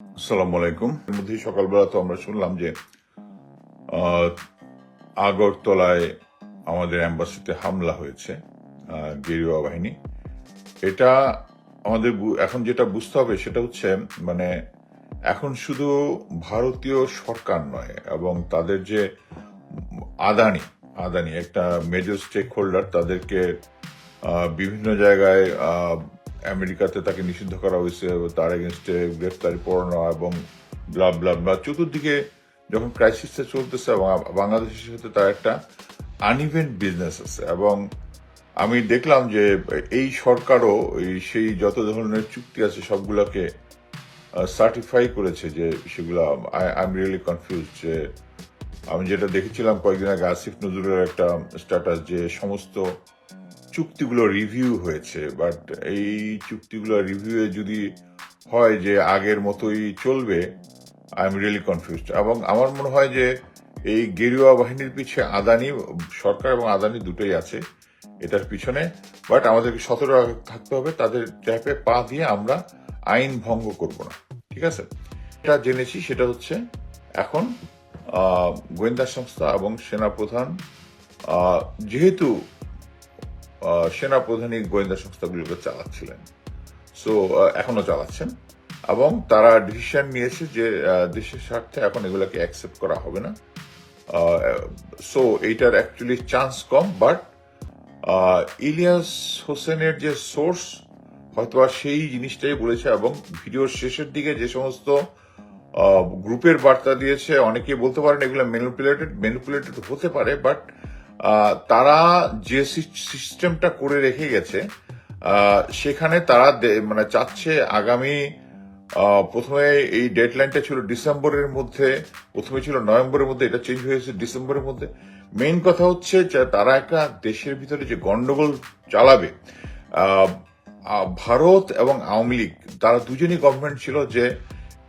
আসসালামু আলাইকুম। এর মধ্যেই সকালবেলা তো আমরা শুনলাম যে আগরতলায় আমাদের অ্যাম্বাসিতে হামলা হয়েছে গেরুয়া বাহিনী। এটা আমাদের এখন যেটা বুঝতে হবে সেটা হচ্ছে মানে এখন শুধু ভারতীয় সরকার নয়, এবং তাদের যে আদানি আদানি, একটা মেজর স্টেক হোল্ডার তাদেরকে বিভিন্ন জায়গায় আমেরিকাতে তাকে নিষিদ্ধ করা হয়েছে তার এগেনস্টে গ্রেফতারি পড়ানো এবং ব্লা ব্লা ব্লা চতুর্দিকে যখন ক্রাইসিসটা চলতেছে এবং বাংলাদেশের সাথে তার একটা আনইভেন্ট বিজনেস আছে এবং আমি দেখলাম যে এই সরকারও সেই যত ধরনের চুক্তি আছে সবগুলোকে সার্টিফাই করেছে যে সেগুলো আই এম রিয়েলি কনফিউজ যে আমি যেটা দেখেছিলাম কয়েকদিন আগে আসিফ নজরুলের একটা স্ট্যাটাস যে সমস্ত চুক্তিগুলো রিভিউ হয়েছে বাট এই চুক্তিগুলো রিভিউয়ে যদি হয় যে আগের মতোই চলবে আই এম রিয়েলি কনফিউজড এবং আমার মনে হয় যে এই গেরুয়া বাহিনীর পিছে আদানি, সরকার এবং আদানি দুটোই আছে এটার পিছনে বাট আমাদেরকে সতর্ক থাকতে হবে, তাদের ট্র্যাপে পা দিয়ে আমরা আইন ভঙ্গ করব না, ঠিক আছে? এটা জেনেছি, সেটা হচ্ছে এখন গোয়েন্দা সংস্থা এবং সেনাপ্রধান যেহেতু সেনাপ্রধানই গোয়েন্দা সংস্থাগুলোকে চালাচ্ছিলেন। সো এখনও চালাচ্ছেন। এবং তারা ডিসিশন নিয়েছে যে দেশের স্বার্থে এখন এগুলোকে অ্যাকসেপ্ট করা হবে না। সো এইটার অ্যাকচুয়ালি চান্স কম বাট ইলিয়াস হোসেনের যে সোর্স হয়তো সেই জিনিসটাই বলেছে এবং ভিডিওর শেষের দিকে যে সমস্ত গ্রুপের বার্তা দিয়েছে অনেকে বলতে পারেন এগুলো ম্যানিপুলেটেড ম্যানিপুলেটেড হতে পারে বাট তারা যে সিস্টেমটা করে রেখে গেছে সেখানে তারা মানে চাচ্ছে আগামী প্রথমে এই ডেডলাইনটা ছিল ডিসেম্বরের মধ্যে, প্রথমে ছিল নভেম্বরের মধ্যে, এটা চেঞ্জ হয়েছে ডিসেম্বরের মধ্যে। মেইন কথা হচ্ছে যে তারা একটা দেশের ভিতরে যে গন্ডগোল চালাবে ভারত এবং আওয়ামী লীগ, তারা দুজনই গভর্নমেন্ট ছিল যে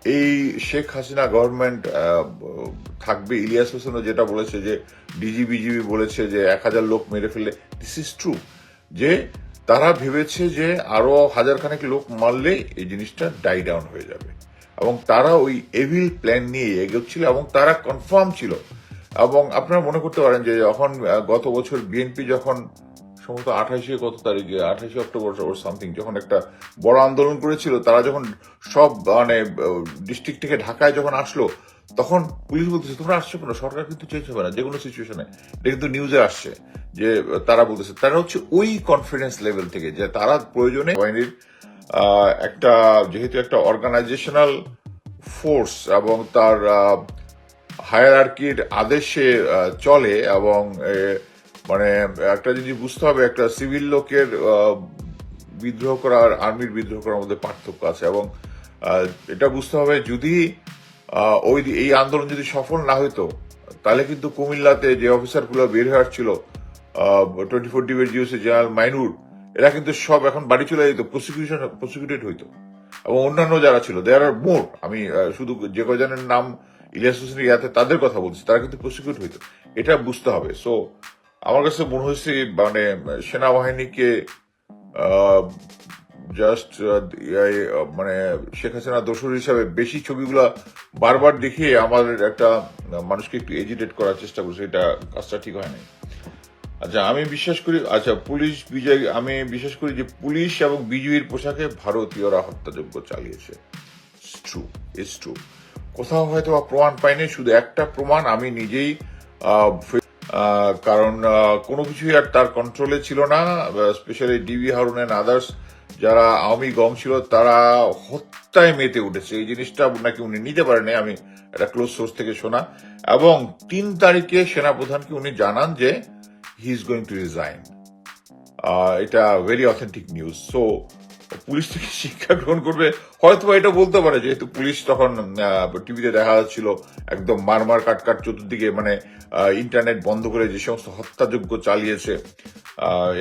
এই শেখ হাসিনা গভর্নমেন্ট থাকবে, ইলিয়াস হোসেনও যেটা বলেছে যে ডিজি বিজিবি বলেছে যে, এক হাজার লোক মেরে ফেলে দিস ইজ ট্রু যে তারা ভেবেছে যে আরও হাজারখানেক লোক মারলে এই জিনিসটা ডাই ডাউন হয়ে যাবে। এবং তারা ওই এভিল প্ল্যান নিয়ে এগোচ্ছিল এবং তারা কনফার্ম ছিল। এবং আপনারা মনে করতে পারেন যে, যখন গত বছর বিএনপি যখন সম্ভবত আঠাশে কত তারিখে? আঠাশে অক্টোবর ওর সামথিং যখন একটা বড় আন্দোলন করেছিল, তারা যখন সব মানে ডিস্ট্রিক্ট থেকে ঢাকায় যখন আসলো, তখন পুলিশ বলতেছে, তোমরা আসছো কেন? সরকার কিন্তু চেঞ্জ হবে না যে কোনো সিচুয়েশনে এটা কিন্তু নিউজে আসছে, যে, তারা বলতেছে, তারা হচ্ছে ওই কনফিডেন্স লেভেল থেকে, যে তারা প্রয়োজনে বাহিনীর একটা, যেহেতু একটা অর্গানাইজেশনাল ফোর্স এবং তার হায়ারার্কির আদেশে চলে এবং মানে একটা জিনিস বুঝতে হবে, একটা সিভিল লোকের বিদ্রোহ করা আর আর্মির বিদ্রোহ করার মধ্যে পার্থক্য আছে এবং এটা বুঝতে হবে যদি ওই এই আন্দোলন যদি সফল না হইতো, তাহলে কিন্তু কুমিল্লাতে যে অফিসারগুলো বের হয়ে আসছিল টোয়েন্টি ফোর ডিবের জিওসি জেনারেল মাইনুর, এরা কিন্তু সব এখন বাড়ি চলে যেত, প্রসিকিউশন, প্রসিকিউটেড হইতো। এবং অন্যান্য যারা ছিল দেয়ার আর মোর আমি শুধু যে কজনের নাম ইলিয়াস হোসেন ইয়াতে তাদের কথা বলছি, তারা কিন্তু প্রসিকিউট হইতো। এটা বুঝতে হবে। সো আমার কাছে মনে হয়েছে মানে সেনাবাহিনীকে জাস্ট মানে শেখ হাসিনা দোসর হিসাবে বেশি ছবিগুলো বারবার দেখিয়ে আমাদের একটা মানুষকে একটু এজিটেট করার চেষ্টা করছে, এটা কাজটা ঠিক হয় নাই। আচ্ছা আমি বিশ্বাস করি আচ্ছা পুলিশ বিজয়, আমি বিশ্বাস করি যে পুলিশ এবং বিজয়ীর পোশাকে ভারতীয়রা হত্যাযজ্ঞ চালিয়েছে। ট্রু ইজ ট্রু কোথাও হয়তো প্রমাণ পাইনি, শুধু একটা প্রমাণ আমি নিজেই কারণ কোনো কিছুই আর তার কন্ট্রোলে ছিল না specially DB Harun and others যারা আওয়ামী গং ছিল, তারা হত্যায় মেতে উঠেছে। এই জিনিসটা নাকি উনি নিতে পারেনি আমি একটা ক্লোজ সোর্স থেকে শোনা। এবং তিন তারিখে সেনাপ্রধানকে উনি জানান যে he is going to resign এটা very authentic news so police থেকে শিক্ষা গ্রহণ করবে। হয়তো এটা বলতে পারে, যেহেতু পুলিশ তখন টিভিতে দেখা যাচ্ছিল একদম মারমার কাট কাট চতুর্দিকে মানে ইন্টারনেট বন্ধ করে যে সমস্ত হত্যাযোগ্য চালিয়েছে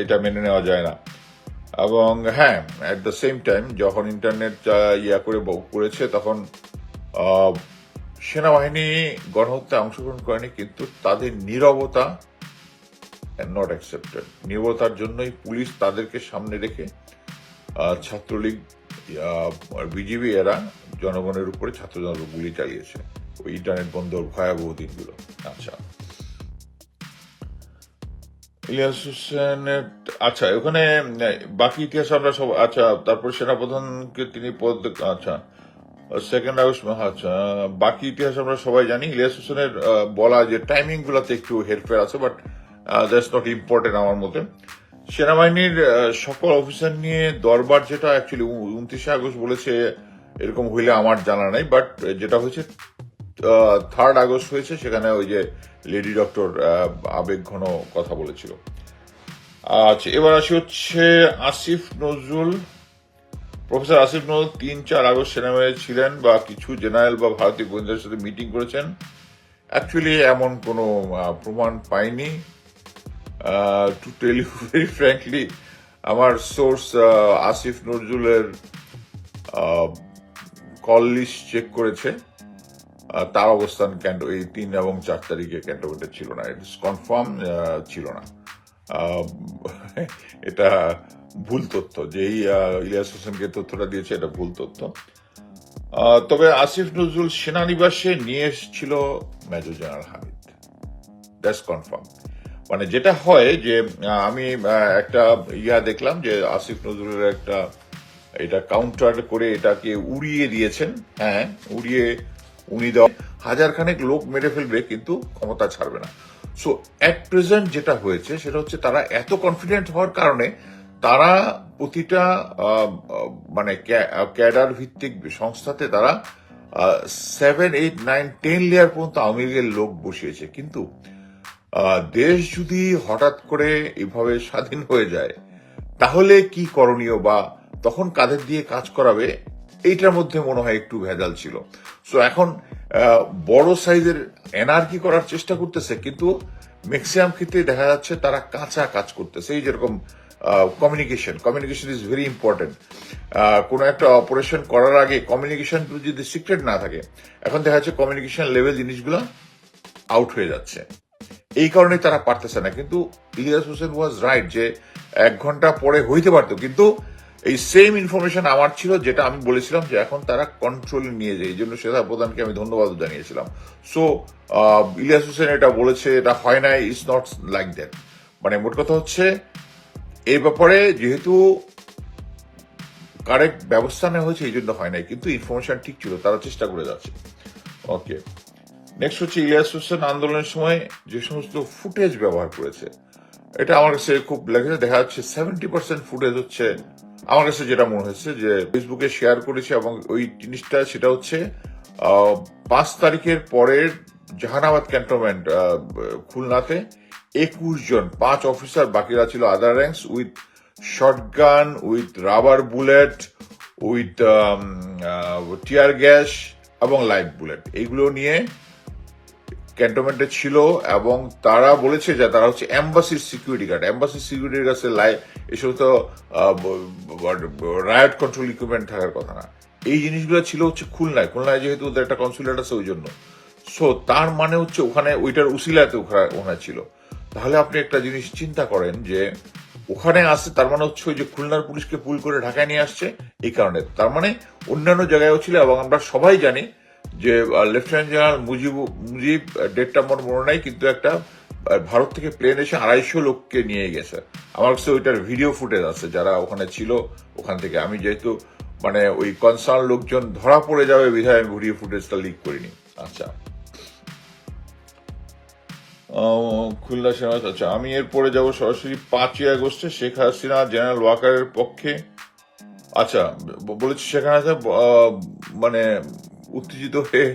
এটা মেনে নেওয়া যায় না। এবং হ্যাঁ অ্যাট দ্য সেম টাইম যখন ইন্টারনেট ইয়া করে করেছে, তখন সেনাবাহিনী গণহত্যায় অংশগ্রহণ করেনি, কিন্তু তাদের নীরবতা নট অ্যাকসেপ্টেড নিরবতার জন্যই পুলিশ তাদেরকে সামনে রেখে ছাত্রলীগ বিজেপি এরা জনগণের উপরে ছাত্র জনগণ গুলি চালিয়েছে। ওই ইন্টারনেট বন্ধর ভয়াবহ দিনগুলো। আচ্ছা। ইলিয়াস হোসেনের আচ্ছা ওখানে, বাকি ইতিহাস আমরা সব আচ্ছা তারপর সেনাপ্রধানকে তিনি পদ আচ্ছা সেকেন্ড আগস্ট আচ্ছা বাকি ইতিহাস আমরা সবাই জানি। ইলিয়াস হোসেনের বলা যে টাইমিং গুলাতে একটু হেরফের আছে বাট দ্যাটস নট ইম্পর্টেন্ট আমার মতে। সেনাবাহিনীর সকল অফিসার নিয়ে দরবার যেটা অ্যাকচুয়ালি উনত্রিশে আগস্ট বলেছে, এরকম হইলে আমার জানা নাই বাট যেটা হয়েছে থার্ড আগস্ট হয়েছে, সেখানে ওই যে লেডি ডক্টর আবেগ ঘন কথা বলেছিল। আচ্ছা এবার আসি হচ্ছে আসিফ নজরুল। প্রফেসর আসিফ নজরুল তিন চার আগস্ট সেনাবাহিনী ছিলেন বা কিছু জেনারেল বা ভারতীয় গোয়েন্দাদের সাথে মিটিং করেছেন। অ্যাকচুয়ালি এমন কোনো প্রমাণ পাইনি। To tell you very frankly আমার সোর্স আসিফ নজরুলের কল লিস্ট চেক করেছে। তার অবস্থান ক্যান্ট এই তিন এবং চার তারিখে ক্যান্টনমেন্টে ছিল না। ইটস কনফার্ম ছিল না। আহ, এটা ভুল তথ্য। যেই আহ, ইলিয়াস হোসেনকে তথ্যটা দিয়েছে এটা ভুল তথ্য। আহ, তবে আসিফ নজরুল সেনানিবাসে নিয়ে এসেছিল major general Hamid that's confirm মানে যেটা হয় যে আমি একটা ইয়া দেখলাম যে আসিফ নজরুলের একটা, এটা কাউন্টার করে এটাকে উড়িয়ে দিয়েছেন। হ্যাঁ উড়িয়ে উনি দেওয়া হাজার খানেক লোক মেরে ফেলবে, কিন্তু ক্ষমতা ছাড়বে না। সো অ্যাট প্রেজেন্ট যেটা হয়েছে, সেটা হচ্ছে তারা এত কনফিডেন্ট হওয়ার কারণে তারা প্রতিটা মানে ক্যাডার ভিত্তিক সংস্থাতে তারা seven eight nine ten layer পর্যন্ত আওয়ামী লীগের লোক বসিয়েছে। কিন্তু দেশ যদি হঠাৎ করে এভাবে স্বাধীন হয়ে যায়, তাহলে কি করণীয় বা তখন কাদের দিয়ে কাজ করাবে? এইটার মধ্যে মনে হয় একটু ভেজাল ছিল। সো এখন বড় সাইজের এনার্কি করার চেষ্টা করতেছে, কিন্তু ম্যাক্সিমাম ক্ষেত্রে দেখা যাচ্ছে তারা কাঁচা কাজ করতেছে। এই যেরকম communication communication is very important কোনো একটা অপারেশন করার আগে কমিউনিকেশন যদি সিক্রেট না থাকে, এখন দেখা যাচ্ছে কমিউনিকেশন লেভেল জিনিসগুলো আউট হয়ে যাচ্ছে। এই কারণে তারা পারতেছে না। কিন্তু ইলিয়াস হোসেন ওয়াজ রাইট যে এক ঘণ্টা পরে হইতে পারতো। কিন্তু এই সেম ইনফরমেশন আমার ছিল যেটা আমি বলেছিলাম যে এখন তারা কন্ট্রোলে নিয়ে যায়। এই জন্য সেটা প্রধানকে আমি ধন্যবাদ জানিয়েছিলাম। সো ইলিয়াস হোসেন এটা বলেছে, এটা হয় না ইটস নট লাইক দ্যাট মানে মোট কথা হচ্ছে, এই ব্যাপারে যেহেতু কারেক্ট ব্যবস্থা নেওয়া হয়েছে, এই জন্য হয় নাই। কিন্তু ইনফরমেশন ঠিক ছিল, তারা চেষ্টা করে যাচ্ছে। ওকে নেক্সট হচ্ছে ইলিয়াস হোসেন আন্দোলনের সময় যে সমস্ত ফুটেজ ব্যবহার করেছে, এটা আমার কাছে খুব লেগেছে। দেখা যাচ্ছে সেভেন্টি পার্সেন্ট ফুটেজ হচ্ছে, আমার কাছে যেটা মনে হয়েছে যে ফেসবুকে শেয়ার করেছে এবং ওই জিনিসটা সেটা হচ্ছে পাঁচ তারিখের পরের জাহানাবাদ ক্যান্টনমেন্ট খুলনাতে একুশ জন, পাঁচ অফিসার বাকিরা ছিল other ranks with shotgun with rubber bullet with tear gas এবং লাইভ বুলেট এইগুলো নিয়ে ক্যান্টনমেন্টে ছিল এবং তারা বলেছে যে তারা হচ্ছে এম্বাসির সিকিউরিটি গার্ড এম্বাসির সিকিউরিটির কাছে লাই এসব তো রায়ট কন্ট্রোল ইকুইপমেন্ট থাকার কথা না। এই জিনিসগুলো ছিল হচ্ছে খুলনায়। খুলনায় যেহেতু ওদের একটা কনসুলেট আছে ওই জন্য সো তার মানে হচ্ছে ওখানে, ওইটার উসিলাতে ওখানে ওখানে ছিল। তাহলে আপনি একটা জিনিস চিন্তা করেন যে, ওখানে আসছে তার মানে হচ্ছে ওই যে খুলনার পুলিশকে পুল করে ঢাকায় নিয়ে আসছে, এই কারণে। তার মানে অন্যান্য জায়গায়ও ছিল এবং আমরা সবাই জানি যে লেফটেন্যান্ট জেনারেল মুজিব মুজিব ডেটটা আমার মনে নাই, কিন্তু একটা ভারত থেকে প্লেন এসে আড়াইশো লোককে নিয়ে গেছে। আমার কাছে ওইটার ভিডিও ফুটেজ আছে, যারা ওখানে ছিল, ওখান থেকে। আমি যেহেতু মানে ওই কনসার্ন লোকজন ধরা পড়ে যাবে, বিধায় আমি ভিডিও ফুটেজটা লিক করিনি। আচ্ছা। খুলনা সেনা আচ্ছা আমি এরপরে যাব সরাসরি পাঁচই আগস্টে। শেখ হাসিনা জেনারেল ওয়াকারের পক্ষে। আচ্ছা বলেছি সেখানে মানে উত্তেজিত হয়ে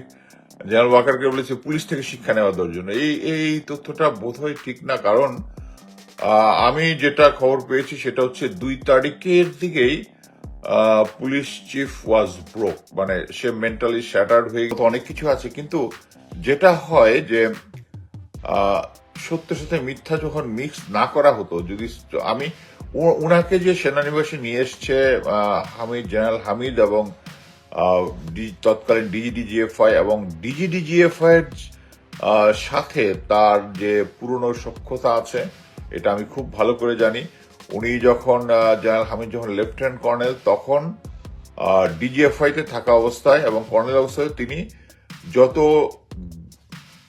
জেনারেল ওয়াকারকে বলেছে, পুলিশ থেকে শিক্ষা নেওয়া জন্য এই এই তথ্যটা বোধহয় ঠিক না, কারণ আমি যেটা খবর পেয়েছি সেটা হচ্ছে দুই তারিখের দিকেই পুলিশ চিফ ওয়াজ ব্রোক মানে সে মেন্টালি শ্যাটার্ড হয়ে। অনেক কিছু আছে, কিন্তু যেটা হয় যে সত্যের সাথে মিথ্যা যখন মিক্স না করা হতো, যদি আমি ওনাকে যে সেনানিবাসে নিয়ে এসছে হামিদ, জেনারেল হামিদ এবং তৎকালীন ডিজিডিজিএফআই এবং ডিজিডিজিএফআই এর সাথে তার যে পুরনো সক্ষতা আছে, এটা আমি খুব ভালো করে জানি। উনি যখন জেনারেল হামিদ যখন লেফটেন্যান্ট কর্নেল, তখন ডিজিএফআইতে থাকা অবস্থায় এবং কর্নেল অবস্থায় তিনি যত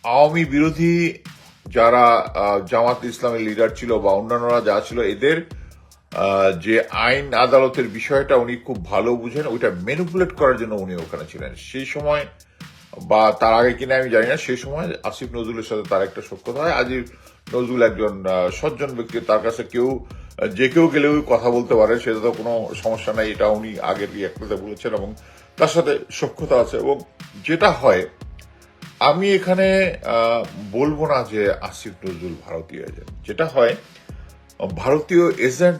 আওয়ামী বিরোধী যারা জামাত ইসলামের লিডার ছিল বা অন্যান্যরা যা ছিল, এদের যে আইন আদালতের বিষয়টা উনি খুব ভালো বুঝেন, ওইটা ম্যানিপুলেট করার জন্য উনি ওখানে ছিলেন। সেই সময় বা তার আগে কিনা আমি জানি না, সেই সময় আসিফ নজরুলের সাথে তার একটা সক্ষতা হয়। আজিব নজরুল একজন সজ্জন ব্যক্তি, তার কাছে কেউ, যে কেউ গেলেও কথা বলতে পারে, সেটা তো কোনো সমস্যা নাই, এটা উনি আগের একটাতে বলেছেন এবং তার সাথে সক্ষতা আছে এবং যেটা হয়, আমি এখানে বলব না যে আসিফ নজরুল ভারতীয় এজেন্ট যেটা হয়, ভারতীয় এজেন্ট